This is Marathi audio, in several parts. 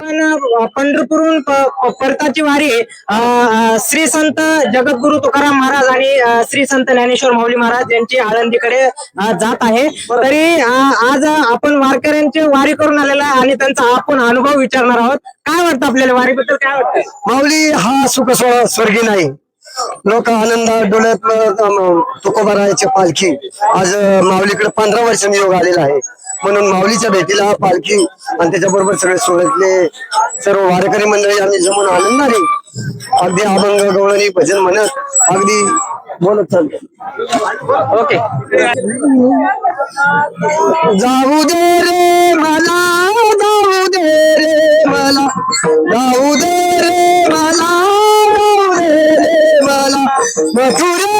आपण पंढरपूरहून परताची वारी श्री संत जगद्गुरु तुकाराम महाराज आणि श्री संत ज्ञानेश्वर माऊली महाराज यांची आळंदीकडे जात आहे. तरी आज आपण वारकऱ्यांची वारी करून आलेला आहे आणि त्यांचा आपण अनुभव विचारणार आहोत. काय वाटतं आपल्याला वारीबद्दल? काय वाटतं? माऊली हा सुख स्व- स्वर्गी नाही. लोक आनंद डोळ्यात तुकोबारायाची पालखी. आज माऊलीकडे पंधरा वर्षांनी योग आलेला आहे. म्हणून माऊलीच्या भेटीला हा पालखी आणि त्याच्याबरोबर सगळे सोहळ्यातले सर्व वारकरी मंडळी आम्ही जमून आनंदाने अगदी अभंग गवळणी भजन म्हणत अगदी बोलत चालतो ओके. जाऊ दे रे मला जाऊ दे रे मला जाऊ दे रे मला जाऊ दे रे मला. मथुरेला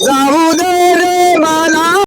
Jesus.